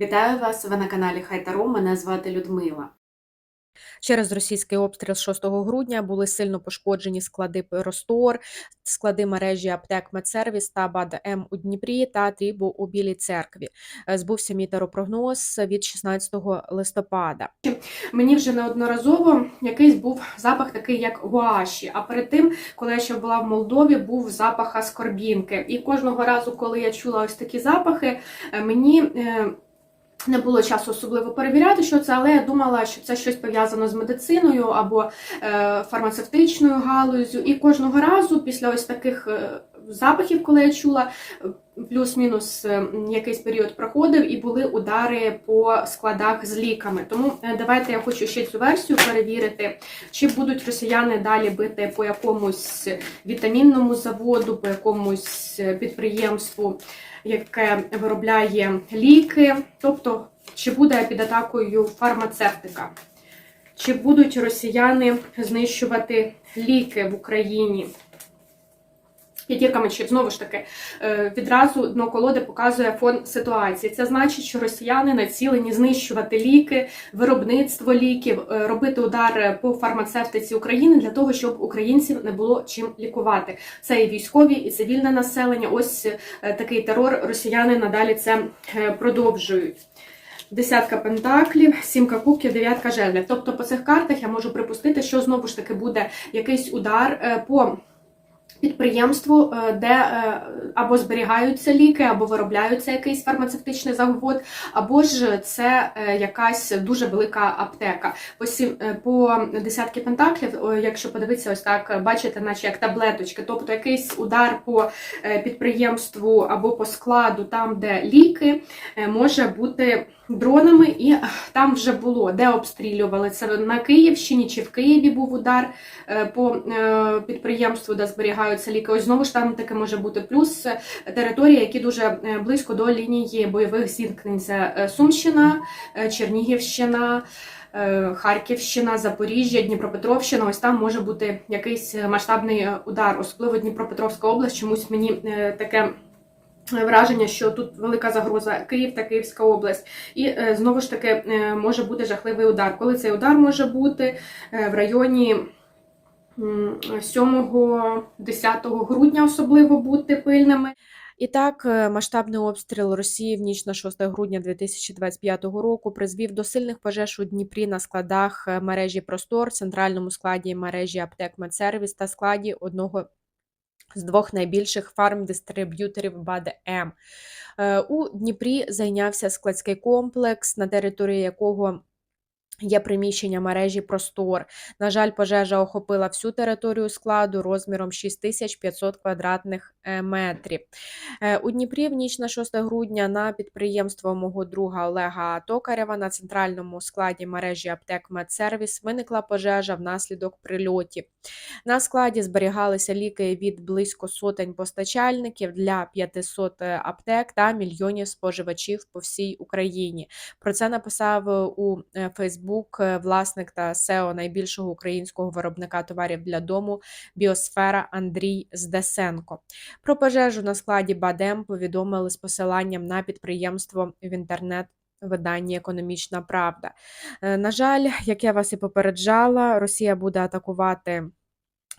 Вітаю вас! Ви на каналі Хайтару. Мене звати Людмила. Через російський обстріл 6 грудня були сильно пошкоджені склади Ростор, склади мережі аптек Медсервіс та БАД-М у Дніпрі та Трібу у Білій церкві. Е, Збувся метеоропрогноз від 16 листопада. Мені вже неодноразово якийсь був запах такий, як гуаші. А перед тим, коли я ще була в Молдові, був запах аскорбінки. І кожного разу, коли я чула ось такі запахи, е, мені. Не було часу особливо перевіряти, що це, але я думала, що це щось пов'язано з медициною або е, фармацевтичною галузю. І кожного разу, після ось таких е, запахів, коли я чула, плюс-мінус е, якийсь період проходив, і були удари по складах з ліками. Тому е, давайте я хочу ще цю версію перевірити, чи будуть росіяни далі бити по якомусь вітамінному заводу, по якомусь е, підприємству, яке виробляє ліки, тобто чи буде під атакою фармацевтика. Чи будуть росіяни знищувати ліки в Україні? П'ятірками чи знову ж таки е, відразу дно колоди показує фон ситуації. Це значить, що росіяни націлені знищувати ліки, виробництво ліків, е, робити удар по фармацевтиці України для того, щоб українців не було чим лікувати. Це і військові, і цивільне населення. Ось е, такий терор. Росіяни надалі це продовжують. Десятка пентаклів, сімка кубків, дев'ятка жезлів. Тобто по цих картах я можу припустити, що знову ж таки буде якийсь удар по підприємству, е, де е, або зберігаються ліки, або виробляються якийсь фармацевтичний завод, або ж це е, якась дуже велика аптека. По сім по десятки пентаклів, якщо подивитися, ось так бачите, наче як таблеточки, тобто якийсь удар по підприємству або по складу, там де ліки, може бути. Дронами, і там вже було, де обстрілювали це на Київщині чи в Києві був удар по підприємству, де зберігаються ліки. Ось знову ж там таке може бути плюс е, території, які дуже е, близько до лінії бойових зіткнень. Це е, Сумщина, Чернігівщина. Харківщина, Запоріжжя, Дніпропетровщина, ось там може бути якийсь масштабний удар, особливо Дніпропетровська область. Чомусь мені таке враження, що тут велика загроза Київ та Київська область. І знову ж таки може бути жахливий удар. Коли цей удар може бути в районі 7-10 грудня, особливо бути пильними. І так, е, масштабний обстріл Росії в ніч на 6 грудня 2025 року призвів до сильних пожеж у Дніпрі на складах е, мережі Простор, центральному складі мережі аптек Медсервіс та складі одного з двох найбільших фарм-дистриб'юторів БАД-М. Е, У Дніпрі зайнявся складський комплекс, на території якого Є приміщення мережі Простор. На жаль, пожежа охопила всю територію складу розміром 6500 квадратних е, метрів. Е, У Дніпрі в ніч на 6 грудня на підприємство мого друга Олега Токарєва на центральному складі мережі аптек Медсервіс виникла пожежа внаслідок прильотів. На складі зберігалися ліки від близько сотень постачальників для 500 аптек та мільйонів споживачів по всій Україні. Про це написав е, у е, Фейсбук е, власник та SEO найбільшого українського виробника товарів для дому Біосфера Андрій Здесенко. Про пожежу на складі Бадем повідомили з посиланням на підприємство в інтернет. Видання Економічна Правда. Е, На жаль, як я вас і попереджала, Росія буде атакувати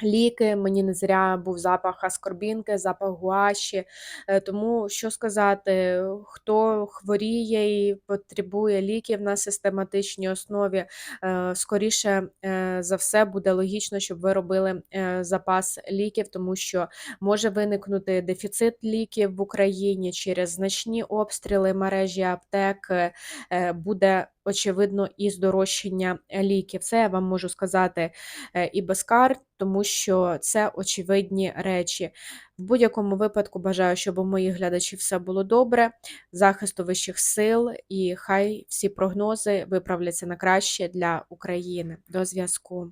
ліки. Мені не зря був запах аскорбінки, запах гуаші. Е, Тому що сказати, хто хворіє і потребує ліків на систематичній основі, е, скоріше е, за все буде логічно, щоб ви робили запас ліків, тому що може виникнути дефіцит ліків в Україні через значні обстріли мережі аптек. Буде очевидно і здорожчання ліків. Це я вам можу сказати е, і без карт, тому що це очевидні речі. В будь-якому випадку бажаю, щоб у моїх глядачів все було добре, захисту вищих сил, і хай всі прогнози виправляться на краще для України. До зв'язку.